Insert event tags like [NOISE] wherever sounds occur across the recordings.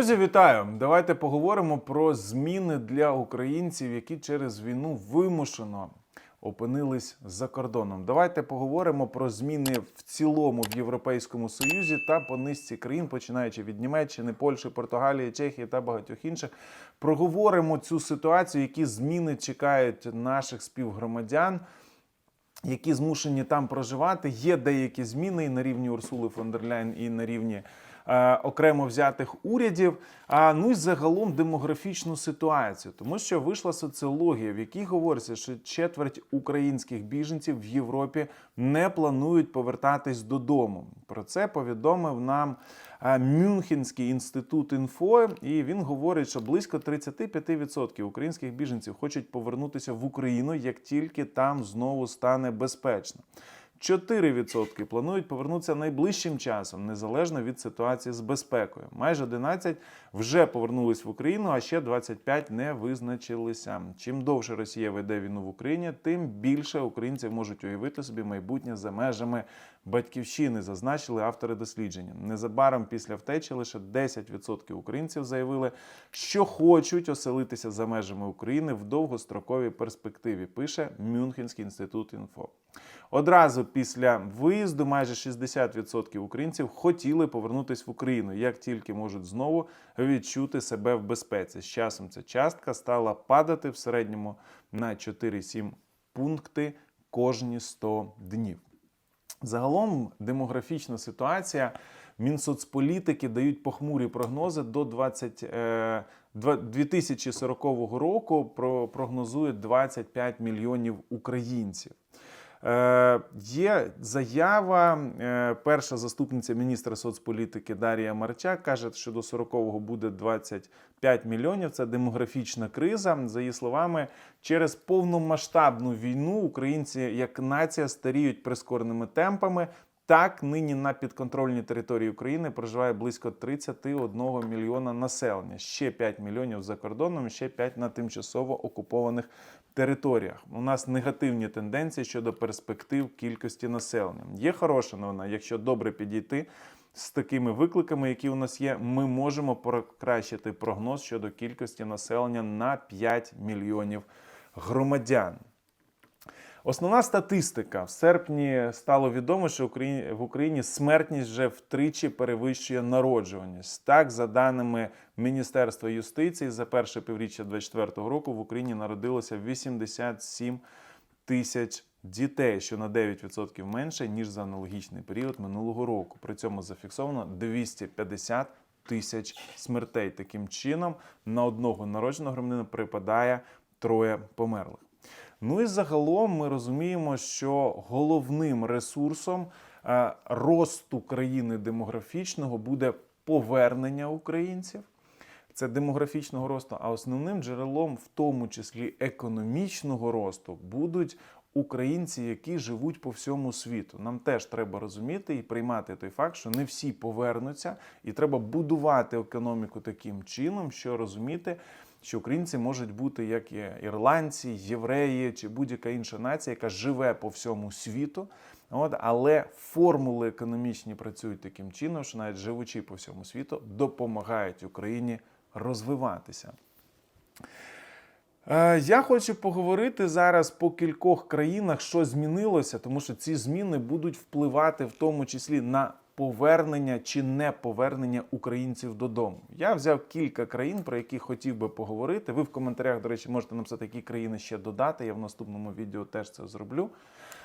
Друзі, вітаю! Давайте поговоримо про зміни для українців, які через війну вимушено опинились за кордоном. Давайте поговоримо про зміни в цілому в Європейському Союзі та по низці країн, починаючи від Німеччини, Польщі, Португалії, Чехії та багатьох інших. Проговоримо цю ситуацію, які зміни чекають наших співгромадян які змушені там проживати. Є деякі зміни і на рівні Урсули фон дер Ляйн, і на рівні окремо взятих урядів. А ну і загалом демографічну ситуацію, тому що вийшла соціологія, в якій говориться, що четверть українських біженців в Європі не планують повертатись додому. Про це повідомив нам е, Мюнхенський інститут інфо, і він говорить, що близько 35% українських біженців хочуть повернутися в Україну, як тільки там знову стане безпечно. 4% планують повернутися найближчим часом, незалежно від ситуації з безпекою. Майже 11 вже повернулись в Україну, а ще 25 не визначилися. Чим довше Росія веде війну в Україні, тим більше українців можуть уявити собі майбутнє за межами батьківщини, зазначили автори дослідження. Незабаром після втечі лише 10% українців заявили, що хочуть оселитися за межами України в довгостроковій перспективі. Пише Мюнхенський інститут інфо. Одразу після виїзду майже 60% українців хотіли повернутися в Україну, як тільки можуть знову відчути себе в безпеці. З часом ця частка стала падати в середньому на 4-7 пункти кожні 100 днів. Загалом демографічна ситуація. Мінсоцполітики дають похмурі прогнози до 20, е, 2040 року. Про прогнозують 25 мільйонів українців. Е, Є заява. е, Перша заступниця міністра соцполітики Дарія Марчак каже, що до 40-го буде 25 мільйонів. Це демографічна криза. За її словами, через повномасштабну війну українці як нація старіють прискореними темпами. Так, нині на підконтрольній території України проживає близько 31 мільйона населення. Ще 5 мільйонів за кордоном, ще 5 на тимчасово окупованих територіях. У нас негативні тенденції щодо перспектив кількості населення. Є хороша новина, якщо добре підійти з такими викликами, які у нас є, ми можемо покращити прогноз щодо кількості населення на 5 мільйонів громадян. Основна статистика в серпні стало відомо, що в Україні смертність вже втричі перевищує народжуваність. Так, за даними Міністерства юстиції, за перше півріччя 2024 року в Україні народилося 87 тисяч дітей, що на 9% менше ніж за аналогічний період минулого року. При цьому зафіксовано 250 тисяч смертей. Таким чином, на одного народженого громадянина припадає троє померлих. Ну і загалом ми розуміємо, що головним ресурсом е, росту країни демографічного буде повернення українців. Це демографічного росту, а основним джерелом, в тому числі економічного росту, будуть українці, які живуть по всьому світу. Нам теж треба розуміти і приймати той факт, що не всі повернуться, і треба будувати економіку таким чином, що розуміти, що українці можуть бути як і ірландці, євреї чи будь-яка інша нація, яка живе по всьому світу. От, але формули економічні працюють таким чином, що навіть живучи по всьому світу, допомагають Україні розвиватися. Е, Я хочу поговорити зараз по кількох країнах, що змінилося, тому що ці зміни будуть впливати в тому числі на повернення чи не повернення українців додому. Я взяв кілька країн, про які хотів би поговорити. Ви в коментарях, до речі, можете написати, які країни ще додати. Я в наступному відео теж це зроблю.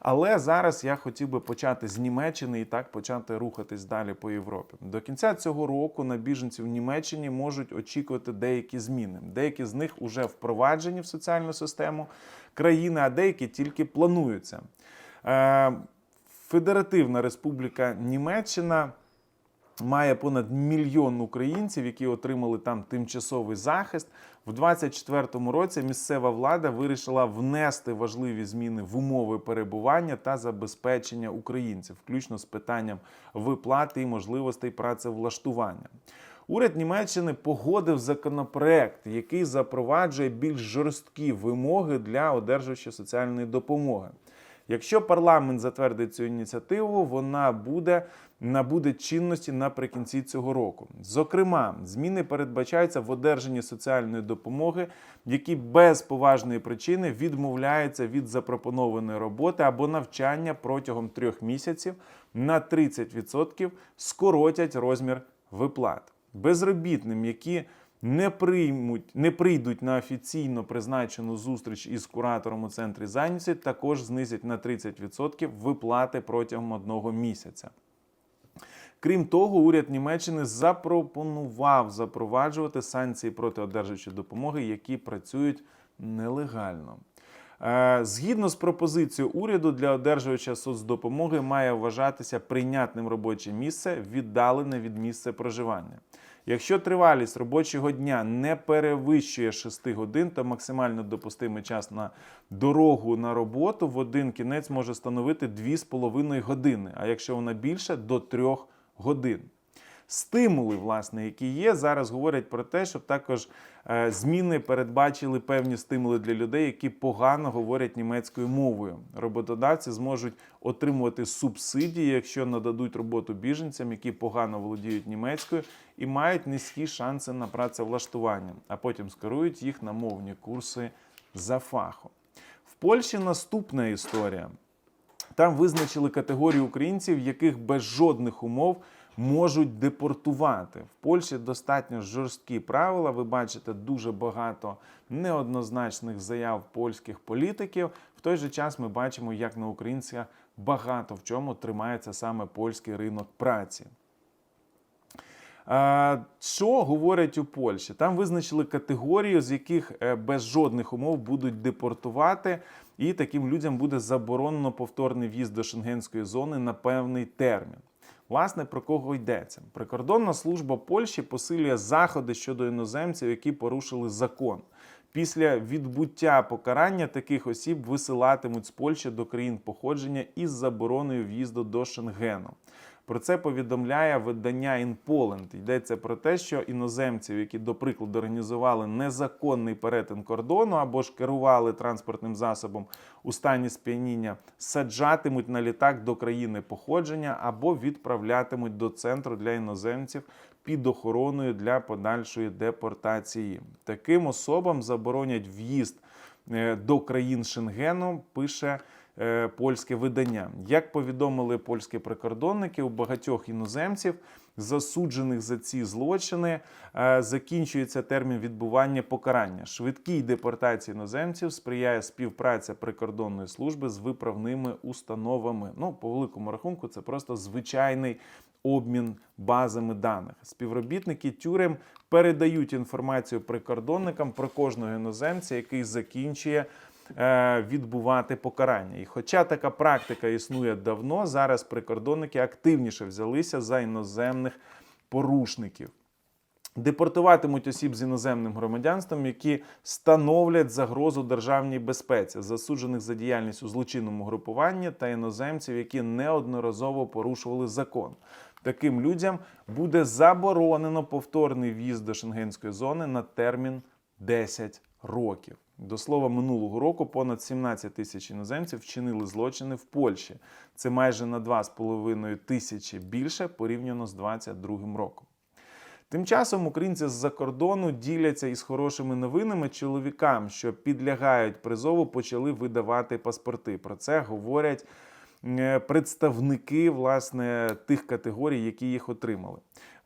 Але зараз я хотів би почати з Німеччини і так почати рухатись далі по Європі. До кінця цього року на біженців в Німеччині можуть очікувати деякі зміни. Деякі з них вже впроваджені в соціальну систему країни, а деякі тільки плануються. Федеративна Республіка Німеччина має понад мільйон українців, які отримали там тимчасовий захист. В 2024 році місцева влада вирішила внести важливі зміни в умови перебування та забезпечення українців, включно з питанням виплати і можливостей працевлаштування. Уряд Німеччини погодив законопроект, який запроваджує більш жорсткі вимоги для одержувачів соціальної допомоги. Якщо парламент затвердить цю ініціативу, вона буде набуде чинності наприкінці цього року. Зокрема, зміни передбачаються в одержанні соціальної допомоги, які без поважної причини відмовляються від запропонованої роботи або навчання протягом трьох місяців на 30% скоротять розмір виплат. Безробітним, які не приймуть, не прийдуть на офіційно призначену зустріч із куратором у центрі зайнятості, також знизять на 30% виплати протягом одного місяця. Крім того, уряд Німеччини запропонував запроваджувати санкції проти одержувачів допомоги, які працюють нелегально. Е, Згідно з пропозицією уряду для одержувача соцдопомоги має вважатися прийнятним робоче місце, віддалене від місця проживання. Якщо тривалість робочого дня не перевищує 6 годин, то максимально допустимий час на дорогу на роботу в один кінець може становити 2,5 години, а якщо вона більше до 3 годин. Стимули, власне, які є, зараз говорять про те, щоб також е, зміни передбачили певні стимули для людей, які погано говорять німецькою мовою. Роботодавці зможуть отримувати субсидії, якщо нададуть роботу біженцям, які погано володіють німецькою і мають низькі шанси на працевлаштування, а потім скерують їх на мовні курси за фахом. В Польщі наступна історія. Там визначили категорію українців, яких без жодних умов можуть депортувати. В Польщі достатньо жорсткі правила. Ви бачите дуже багато неоднозначних заяв польських політиків. В той же час ми бачимо, як на українцях багато в чому тримається саме польський ринок праці. Що говорять у Польщі? Там визначили категорію, з яких е, без жодних умов будуть депортувати, і таким людям буде заборонено повторний в'їзд до шенгенської зони на певний термін. Власне, про кого йдеться? Прикордонна служба Польщі посилює заходи щодо іноземців, які порушили закон. Після відбуття покарання таких осіб висилатимуть з Польщі до країн походження із забороною в'їзду до Шенгену. Про це повідомляє видання InPoland. Йдеться про те, що іноземців, які, до прикладу, організували незаконний перетин кордону або ж керували транспортним засобом у стані сп'яніння, саджатимуть на літак до країни походження або відправлятимуть до центру для іноземців під охороною для подальшої депортації. Таким особам заборонять в'їзд е, до країн Шенгену. Пише польське видання. Як повідомили польські прикордонники, у багатьох іноземців, засуджених за ці злочини, е, закінчується термін відбування покарання. Швидкій депортації іноземців сприяє співпраця прикордонної служби з виправними установами. Ну, по великому рахунку, це просто звичайний. Обмін базами даних співробітники тюрем передають інформацію прикордонникам про кожного іноземця, який закінчує е, відбувати покарання. І хоча така практика існує давно, зараз прикордонники активніше взялися за іноземних порушників. Депортуватимуть осіб з іноземним громадянством, які становлять загрозу державній безпеці, засуджених за діяльність у злочинному групуванні та іноземців, які неодноразово порушували закон. Таким людям буде заборонено повторний в'їзд до шенгенської зони на термін 10 років. До слова, минулого року понад 17 тисяч іноземців вчинили злочини в Польщі. Це майже на 2,5 тисячі більше порівняно з 2022 роком. Тим часом українці з-за кордону діляться із хорошими новинами чоловікам, що підлягають призову, почали видавати паспорти. Про це говорять е, представники власне тих категорій, які їх отримали.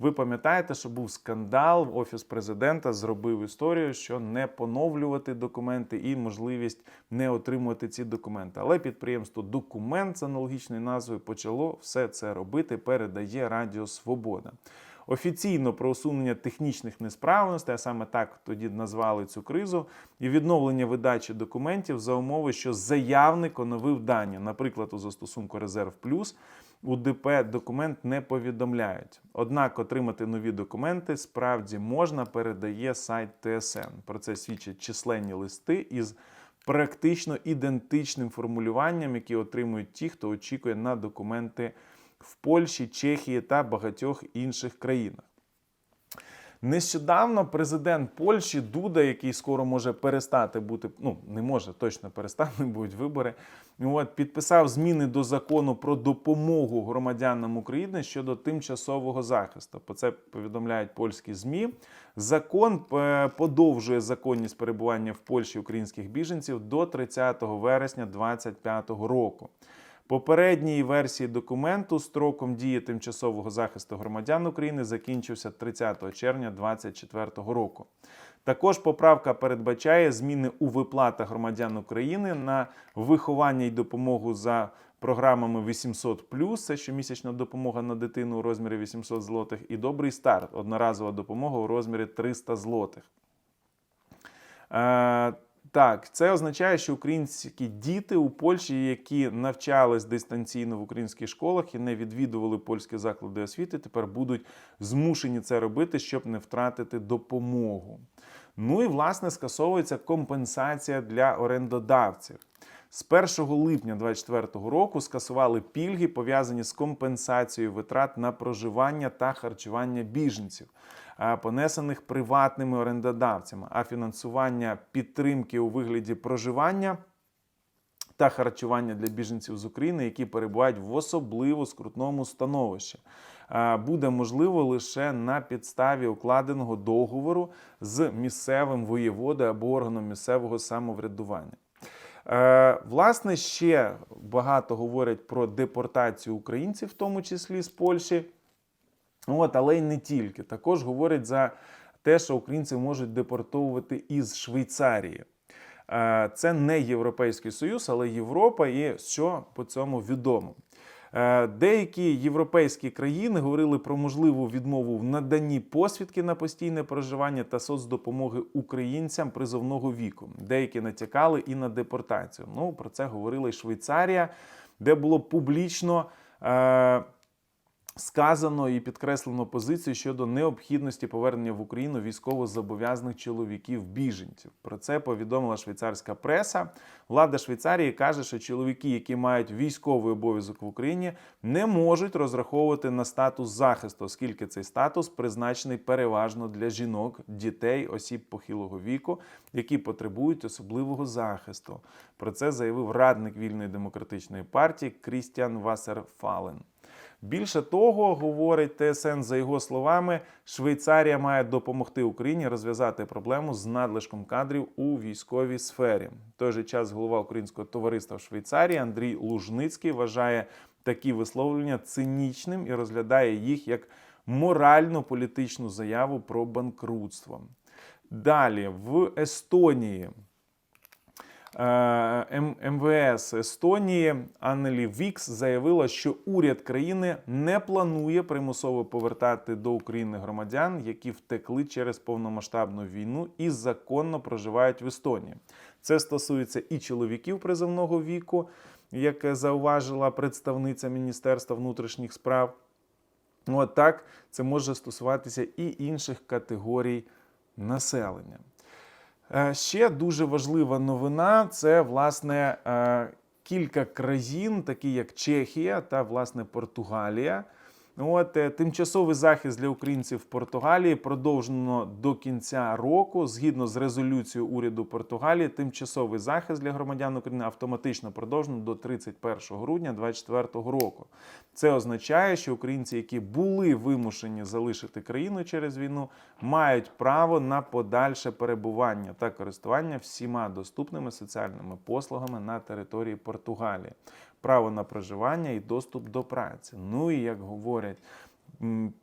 Ви пам'ятаєте, що був скандал, офіс президента зробив історію, що не поновлювати документи і можливість не отримувати ці документи. Але підприємство Документ з аналогічною назвою почало все це робити. Передає Радіо Свобода. Офіційно про усунення технічних несправностей, а саме так тоді назвали цю кризу, і відновлення видачі документів за умови, що заявник оновив дані, наприклад, у застосунку Резерв Плюс. У ДП документ не повідомляють. Однак отримати нові документи справді можна, передає сайт ТСН. Про це свідчать численні листи із практично ідентичним формулюванням, які отримують ті, хто очікує на документи в Польщі, Чехії та багатьох інших країнах. Нещодавно президент Польщі Дуда, який скоро може перестати бути, ну не може точно перестати, будуть [LAUGHS] вибори. От підписав зміни до закону про допомогу громадянам України щодо тимчасового захисту. Про це повідомляють польські змі. Закон е, подовжує законність перебування в Польщі українських біженців до 30 вересня 2025 року. Попередній версії документу строком дії тимчасового захисту громадян України закінчився 30 червня 2024 року. Також поправка передбачає зміни у виплатах громадян України на виховання і допомогу за програмами 800+, це щомісячна допомога на дитину у розмірі 800 злотих, і добрий старт одноразова допомога у розмірі 300 злотих. Так, це означає, що українські діти у Польщі, які навчались дистанційно в українських школах і не відвідували польські заклади освіти, тепер будуть змушені це робити, щоб не втратити допомогу. Ну і власне скасовується компенсація для орендодавців. З 1 липня 2024 року скасували пільги, пов'язані з компенсацією витрат на проживання та харчування біженців, понесених приватними орендодавцями, а фінансування підтримки у вигляді проживання та харчування для біженців з України, які перебувають в особливо скрутному становищі. Буде можливо лише на підставі укладеного договору з місцевим воєводою або органом місцевого самоврядування. Е, Власне, ще багато говорять про депортацію українців, в тому числі з Польщі. От, але й не тільки. Також говорять за те, що українців можуть депортовувати із Швейцарії. Е, Це не Європейський Союз, але Європа, і що по цьому відомо. Е, Деякі європейські країни говорили про можливу відмову в наданні посвідки на постійне проживання та соцдопомоги українцям призовного віку. Деякі натякали і на депортацію. Ну про це говорила і Швейцарія, де було публічно. Е- Сказано і підкреслено позицію щодо необхідності повернення в Україну військовозобов'язаних чоловіків біженців. Про це повідомила швейцарська преса. Влада Швейцарії каже, що чоловіки, які мають військовий обов'язок в Україні, не можуть розраховувати на статус захисту, оскільки цей статус призначений переважно для жінок, дітей, осіб похилого віку, які потребують особливого захисту. Про це заявив радник вільної демократичної партії Крістіан Вассерфален. Більше того, говорить ТСН за його словами, Швейцарія має допомогти Україні розв'язати проблему з надлишком кадрів у військовій сфері. В той же час голова українського товариства в Швейцарії Андрій Лужницький вважає такі висловлення цинічним і розглядає їх як морально політичну заяву про банкрутство. Далі в Естонії. Е, МВС Естонії Аннелі Вікс заявила, що уряд країни не планує примусово повертати до України громадян, які втекли через повномасштабну війну і законно проживають в Естонії. Це стосується і чоловіків призовного віку, як зауважила представниця Міністерства внутрішніх справ. Ну, а так, це може стосуватися і інших категорій населення. Е, Ще дуже важлива новина це власне е, кілька країн, такі як Чехія та власне Португалія. От е, тимчасовий захист для українців в Португалії продовжено до кінця року. Згідно з резолюцією уряду Португалії, тимчасовий захист для громадян України автоматично продовжено до 31 грудня 2024 року. Це означає, що українці, які були вимушені залишити країну через війну, мають право на подальше перебування та користування всіма доступними соціальними послугами на території Португалії, право на проживання і доступ до праці. Ну і як говорять.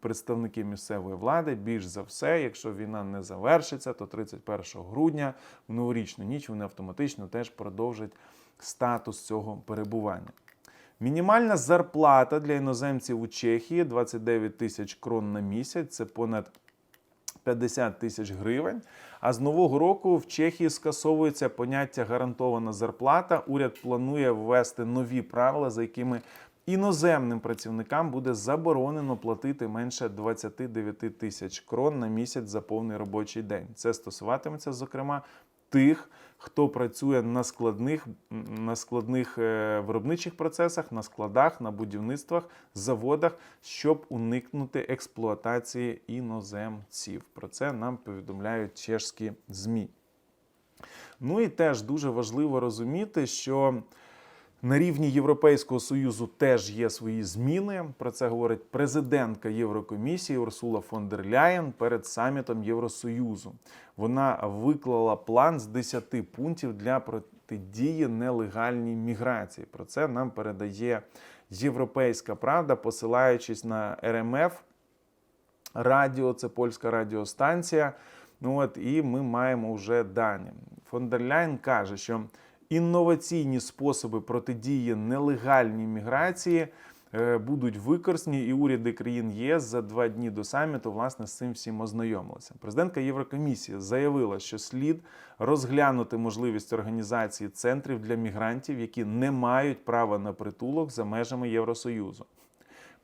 Представники місцевої влади, більш за все, якщо війна не завершиться, то 31 грудня в новорічну ніч вони автоматично теж продовжать статус цього перебування. Мінімальна зарплата для іноземців у Чехії 29 тисяч крон на місяць. Це понад 50 тисяч гривень. А з нового року в Чехії скасовується поняття гарантована зарплата. Уряд планує ввести нові правила, за якими іноземним працівникам буде заборонено платити менше 29 тисяч крон на місяць за повний робочий день. Це стосуватиметься, зокрема, тих, хто працює на складних, на складних е, виробничих процесах, на складах, на будівництвах, заводах, щоб уникнути експлуатації іноземців. Про це нам повідомляють чешські ЗМІ. Ну і теж дуже важливо розуміти, що на рівні Європейського союзу теж є свої зміни. Про це говорить президентка Єврокомісії Урсула фон дер Ляєн перед самітом Євросоюзу. Вона виклала план з 10 пунктів для протидії нелегальній міграції. Про це нам передає Європейська Правда, посилаючись на РМФ радіо, це польська радіостанція. Ну от і ми маємо вже дані. Фон дер Ляйн каже, що інноваційні способи протидії нелегальній міграції е, будуть використані, і уряди країн ЄС за два дні до саміту власне з цим всім ознайомилися. Президентка Єврокомісії заявила, що слід розглянути можливість організації центрів для мігрантів, які не мають права на притулок за межами Євросоюзу.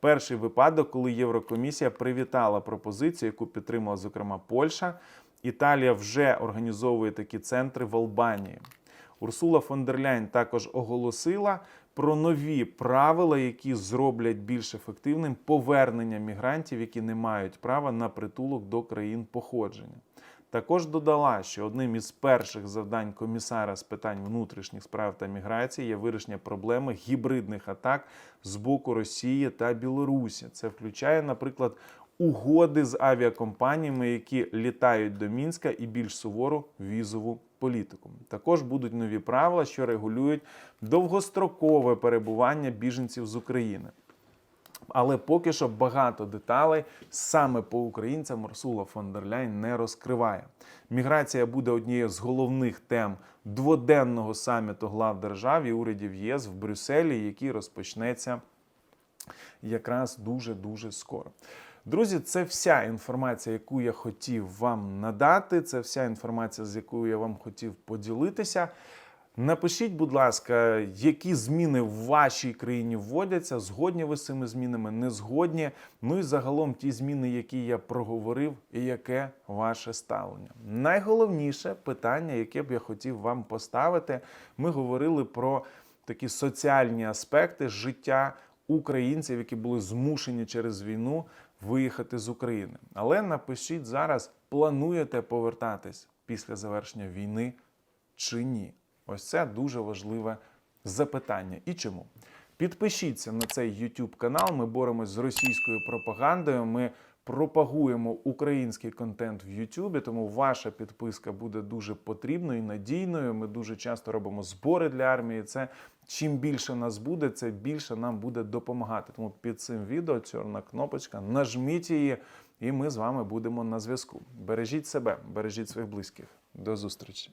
Перший випадок, коли Єврокомісія привітала пропозицію, яку підтримала, зокрема, Польща. Італія вже організовує такі центри в Албанії. Урсула фон дер Ляйн також оголосила про нові правила, які зроблять більш ефективним повернення мігрантів, які не мають права на притулок до країн походження. Також додала, що одним із перших завдань комісара з питань внутрішніх справ та міграції є вирішення проблеми гібридних атак з боку Росії та Білорусі. Це включає, наприклад, угоди з авіакомпаніями, які літають до Мінська, і більш сувору візову політику. Також будуть нові правила, що регулюють довгострокове перебування біженців з України. Але поки що багато деталей саме по українцям Урсула фон дер Ляйн не розкриває. Міграція буде однією з головних тем дводенного саміту глав держав і урядів ЄС в Брюсселі, який розпочнеться якраз дуже дуже скоро. Друзі, це вся інформація, яку я хотів вам надати. Це вся інформація, з якою я вам хотів поділитися. Напишіть, будь ласка, які зміни в вашій країні вводяться, згодні ви з цими змінами, не згодні. Ну і загалом ті зміни, які я проговорив, і яке ваше ставлення. Найголовніше питання, яке б я хотів вам поставити, ми говорили про такі соціальні аспекти життя українців, які були змушені через війну виїхати з України. Але напишіть зараз, плануєте повертатись після завершення війни чи ні? Ось це дуже важливе запитання. І чому? Підпишіться на цей YouTube канал. Ми боремось з російською пропагандою. Ми пропагуємо український контент в YouTube, тому ваша підписка буде дуже потрібною і надійною. Ми дуже часто робимо збори для армії. Це чим більше нас буде, це більше нам буде допомагати. Тому під цим відео чорна кнопочка, нажміть її, і ми з вами будемо на зв'язку. Бережіть себе, бережіть своїх близьких. До зустрічі.